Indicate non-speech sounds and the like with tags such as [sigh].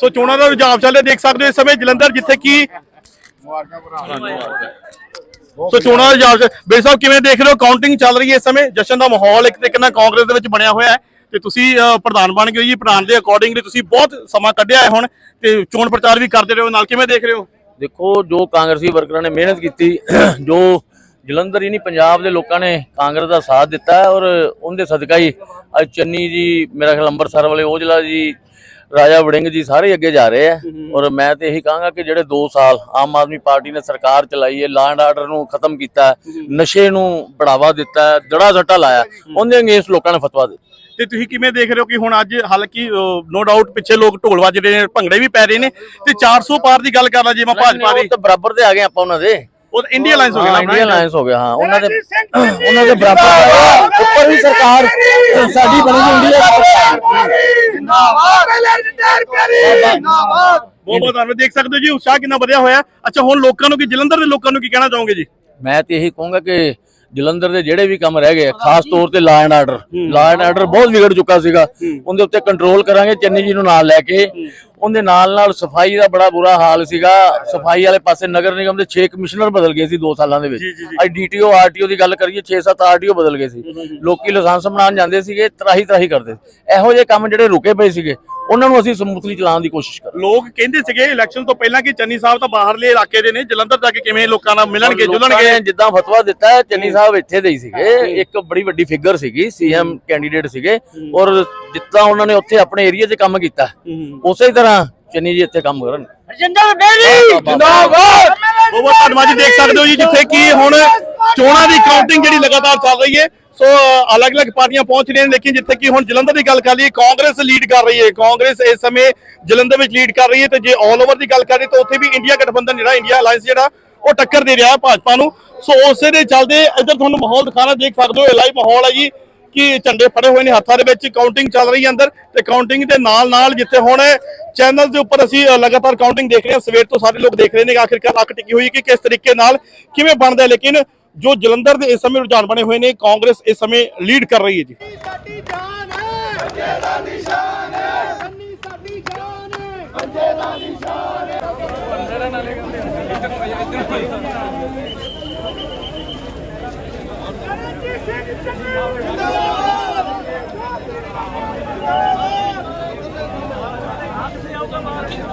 ਸੋ ਚੋਣਾਂ ਦਾ ਰੁਝਾਨ ਚੱਲ ਰਿਹਾ, ਦੇਖ ਸਕਦੇ ਹੋ ਇਸ ਸਮੇਂ ਜਲੰਧਰ ਜਿੱਥੇ ਕੀ ਸੋ ਚੋਣਾਂ ਦਾ ਰੁਝਾਨ ਬੇ ਸਾਹਿਬ, ਕਿਵੇਂ ਦੇਖ ਰਹੇ ਹੋ? ਕਾਊਂਟਿੰਗ ਚੱਲ ਰਹੀ ਹੈ ਇਸ ਸਮੇਂ, ਜਸ਼ਨ ਦਾ ਮਾਹੌਲ ਇੱਕ ਤਰੀਕੇ ਨਾਲ ਕਾਂਗਰਸ ਦੇ ਵਿੱਚ ਬਣਿਆ ਹੋਇਆ ਹੈ ਤੇ ਤੁਸੀਂ ਪ੍ਰਧਾਨ ਬਣ ਗਏ ਜੀ ਪ੍ਰਧਾਨ ਦੇ ਅਕੋਰਡਿੰਗਲੀ ਤੁਸੀਂ ਬਹੁਤ ਸਮਾਂ ਕੱਢਿਆ ਹੈ ਹੁਣ ਤੇ ਚੋਣ ਪ੍ਰਚਾਰ ਵੀ ਕਰਦੇ ਰਹੇ ਹੋ ਨਾਲ, ਕਿਵੇਂ ਦੇਖ ਰਹੇ ਹੋ? ਦੇਖੋ, ਜੋ ਕਾਂਗਰਸੀ ਵਰਕਰਾਂ ਨੇ ਮਿਹਨਤ ਕੀਤੀ, [clears throat] ਜੋ ਜਲੰਧਰ ਹੀ ਨਹੀਂ, ਪੰਜਾਬ ਦੇ ਲੋਕਾਂ ਨੇ ਕਾਂਗਰਸ ਦਾ ਸਾਥ ਦਿੱਤਾ ਔਰ ਉਹਦੇ ਸਦਕਾ ਹੀ ਅੱਜ ਚੰਨੀ ਜੀ, ਮੇਰਾ ਖਿਆਲ ਅੰਮ੍ਰਿਤਸਰ ਵਾਲੇ, ਔਜਲਾ ਜੀ ਰਾਜਾ ਵੜਿੰਗ ਜੀ ਸਾਰੇ ਅੱਗੇ ਜਾ ਰਹੇ ਆ। ਔਰ ਮੈਂ ਤੇ ਇਹੀ ਕਹਾਂਗਾ ਕਿ ਜਿਹੜੇ 2 ਸਾਲ ਆਮ ਆਦਮੀ ਪਾਰਟੀ ਨੇ ਸਰਕਾਰ ਚਲਾਈ ਹੈ ਲਾਅ ਐਂਡ ਆਰਡਰ ਨੂੰ ਖਤਮ ਕੀਤਾ ਨਸ਼ੇ ਨੂੰ ਬੜਾਵਾ ਦਿੱਤਾ ਦੜਾ ਸੱਟਾ ਲਾਇਆ ਉਹਦੇ ਅਗੇਂਸਟ ਲੋਕਾਂ ਨੇ ਫਤਵਾ ਦਿੱਤਾ। ਤੇ ਤੁਸੀਂ ਕਿਵੇਂ ਦੇਖ ਰਹੇ ਹੋ ਕਿ ਹੁਣ ਅੱਜ ਹਾਲਾਂਕਿ ਨੋ ਡਾਊਟ ਪਿੱਛੇ ਲੋਕ ਢੋਲ ਵੱਜ ਰਹੇ ਨੇ ਭੰਗੜੇ ਵੀ ਪੈ ਰਹੇ ਨੇ ਤੇ 400 ਪਾਰ ਦੀ ਗੱਲ ਕਰ ਲਾ ਜੇ ਮੈਂ ਭਾਜਪਾ ਦੀ। ਤਾਂ ਬਰਾਬਰ ਤੇ ਆ ਗਏ ਆਪਾਂ ਉਹਨਾਂ ਦੇ। ਉਹ ਇੰਡੀਆ ਅਲਾਈਅੰਸ ਹੋ ਗਿਆ ਨਾ ਹਾਂ, ਆਪਣਾ ਇੰਡੀਅਨ ਅਲਾਈਅੰਸ ਹੋ ਗਿਆ ਹਾਂ ਉਹਨਾਂ ਦੇ [clears throat] ਉਹਨਾਂ ਦੇ ਬਰਾਬਰ ਉੱਪਰ ਵੀ ਸਰਕਾਰ ਸਾਡੀ ਬਣੀ ਹੋਈ ਇੰਡੀਆ ਬਹੁਤ ਬਹੁਤ ਧੰਨਵਾਦ ਦੇਖ ਸਕਦੇ ਹੋ ਜੀ ਉਤਸ਼ਾਹ ਕਿੰਨਾ ਵਧਿਆ ਹੋਇਆ। ਅੱਛਾ ਹੁਣ ਲੋਕਾਂ ਨੂੰ ਕੀ ਜਲੰਧਰ ਦੇ ਲੋਕਾਂ ਨੂੰ ਕੀ ਕਹਿਣਾ ਚਾਹੋਗੇ ਜੀ? ਮੈਂ ਤੇ ਇਹੀ ਕਹੂੰਗਾ ਕਿ ਜਲੰਧਰ ਦੇ ਜਿਹੜੇ ਵੀ ਕੰਮ ਰਹਿ ਗਏ ਆ, ਖਾਸ ਤੌਰ ਤੇ ਐਂਡ ਆਰਡਰ ਐਂਡ ਆਰਡਰ ਬਹੁਤ ਵਿਗੜ ਚੁੱਕਾ ਸੀਗਾ। ਉਹਦੇ ਉੱਤੇ ਕੰਟਰੋਲ ਕਰਾਂਗੇ ਚੰਨੀ ਜੀ ਨੂੰ ਨਾਲ ਲੈ ਕੇ। ਉਹਦੇ ਨਾਲ ਨਾਲ ਸਫ਼ਾਈ ਦਾ ਬੜਾ ਬੁਰਾ ਹਾਲ ਸੀਗਾ। ਸਫ਼ਾਈ ਵਾਲੇ ਪਾਸੇ ਨਗਰ ਨਿਗਮ ਦੇ 6 ਕਮਿਸ਼ਨਰ ਬਦਲ ਗਏ ਸੀ 2 ਸਾਲਾਂ ਦੇ ਵਿੱਚ। ਅੱਜ ਡੀਟੀਓ ਆਰਟੀਓ ਦੀ ਗੱਲ ਕਰੀਏ 6-7 ਆਰਟੀਓ ਬਦਲ ਗਏ ਸੀ। ਲੋਕੀ ਲਾਇਸੈਂਸ ਬਣਾਉਣ ਜਾਂਦੇ ਸੀਗੇ ਤਰਾਹੀ ਤਰਾਹੀ ਕਰਦੇ। ਸੀ। ਇਹੋ ਜਿਹੇ ਕੰਮ ਜਿਹੜੇ ਰੁਕੇ ਪਏ ਸੀਗੇ ਉਹਨਾਂ ਨੂੰ ਅਸੀਂ ਸਮੂਥਲੀ ਚਲਾਉਣ ਦੀ ਕੋਸ਼ਿਸ਼ ਕਰ ਲੋਕ ਕਹਿੰਦੇ ਸੀਗੇ ਇਲੈਕਸ਼ਨ ਤੋਂ ਪਹਿਲਾਂ ਕਿ ਚੰਨੀ ਸਾਹਿਬ ਤਾਂ ਬਾਹਰਲੇ ਇਲਾਕੇ ਦੇ ਨੇ ਜਲੰਧਰ ਜਾ ਕੇ ਕਿਵੇਂ ਲੋਕਾਂ ਨਾਲ ਮਿਲਣਗੇ ਲੋਕਾਂ ਜੁਲਣਗੇ? ਨੇ ਜਿੱਦਾਂ ਫਤਵਾ ਦਿੱਤਾ ਹੈ। ਚੰਨੀ ਸਾਹਿਬ ਇੱਥੇ ਦੇ ਹੀ ਸੀਗੇ। ਇੱਕ ਬੜੀ ਵੱਡੀ ਫਿਗਰ ਸੀਗੀ ਸੀਐਮ ਕੈਂਡੀਡੇਟ ਸੀਗੇ। ਔਰ ਜਿੱਦਾਂ ਉਹਨਾਂ ਨੇ ਉੱਥੇ ਆਪਣੇ ਏਰੀਆ 'ਚ ਕੰਮ ਕੀਤਾ ਉਸੇ ਤਰ੍ਹਾਂ ਚੰਨੀ ਜੀ ਇੱਥੇ ਕੰਮ ਕਰਨ। ਜਿੰਦਾਬਾਦ! ਬਹੁਤ ਬਹੁਤ ਧੰਨਵਾਦ ਜੀ ਦੇਖ ਸਕਦੇ ਹੋ ਜੀ ਜਿੱਥੇ ਕਿ ਹੁਣ ਚੋਣਾਂ ਦੀ ਕਾਊਂਟਿੰਗ ਜਿਹੜੀ ਲਗਾਤਾਰ ਚੱਲ ਰਹੀ ਹੈ। ਸੋ, ਅਲੱਗ-ਅਲੱਗ ਪਾਰਟੀਆਂ ਪਹੁੰਚ ਰਹੀਆਂ ਨੇ, ਲੇਕਿਨ ਜਿੱਥੇ ਕਿ ਹੁਣ ਜਲੰਧਰ ਦੀ ਗੱਲ ਕਰ ਲਈਏ, ਕਾਂਗਰਸ ਲੀਡ ਕਰ ਰਹੀ ਹੈ। ਕਾਂਗਰਸ ਇਸ ਸਮੇਂ ਜਲੰਧਰ ਵਿੱਚ ਲੀਡ ਕਰ ਰਹੀ ਹੈ ਤੇ ਜੇ ਆਲ ਓਵਰ ਦੀ ਗੱਲ ਕਰੀਏ ਤਾਂ ਉੱਥੇ ਵੀ ਇੰਡੀਆ ਗਠਬੰਧਨ ਜਿਹੜਾ ਇੰਡੀਆ ਅਲਾਈਅੰਸ ਜਿਹੜਾ, ਉਹ ਟੱਕਰ ਦੇ ਰਿਹਾ ਭਾਜਪਾ ਨੂੰ। ਸੋ, ਉਸੇ ਦੇ ਚੱਲਦੇ ਇੱਧਰ ਤੁਹਾਨੂੰ ਮਾਹੌਲ ਦਿਖਾਣਾ, ਦੇਖ ਸਕਦੇ ਹੋ, ਇਹ ਲਾਈਵ ਮਾਹੌਲ ਹੈ ਜੀ, ਕਿ ਝੰਡੇ ਫੜੇ ਹੋਏ ਨੇ ਹੱਥਾਂ ਦੇ ਵਿੱਚ ਕਾਊਂਟਿੰਗ ਚੱਲ ਰਹੀ ਹੈ ਅੰਦਰ ਤੇ ਕਾਊਂਟਿੰਗ ਦੇ ਨਾਲ ਨਾਲ ਜਿੱਥੇ ਹੁਣ ਚੈਨਲ ਦੇ ਉੱਪਰ ਅਸੀਂ ਲਗਾਤਾਰ ਕਾਊਂਟਿੰਗ ਦੇਖ ਰਹੇ ਹਾਂ। ਸਵੇਰ ਤੋਂ ਸਾਰੇ ਲੋਕ ਦੇਖ ਰਹੇ ਨੇ ਆਖਿਰਕਾਰ ਅੱਖ ਟਿਕੀ ਹੋਈ ਕਿ ਕਿਸ ਤਰੀਕੇ ਨਾਲ, ਕਿਵੇਂ ਬਣਦਾ ਲੇਕਿਨ ਜੋ ਜਲੰਧਰ ਦੇ ਇਸ ਸਮੇਂ ਰੁਝਾਨ ਬਣੇ ਹੋਏ ਨੇ, ਕਾਂਗਰਸ ਇਸ ਸਮੇਂ ਲੀਡ ਕਰ ਰਹੀ ਹੈ ਜੀ। ਸਾਡੀ ਜਾਨ ਹੈ। ਬੰਦੇ ਦਾ ਨਿਸ਼ਾਨ ਹੈ। ਸੰਨੀ ਸਾਡੀ ਜਾਨ ਹੈ। ਬੰਦੇ ਦਾ ਨਿਸ਼ਾਨ ਹੈ। ਬੰਦੇ ਦਾ ਮਾਈਕ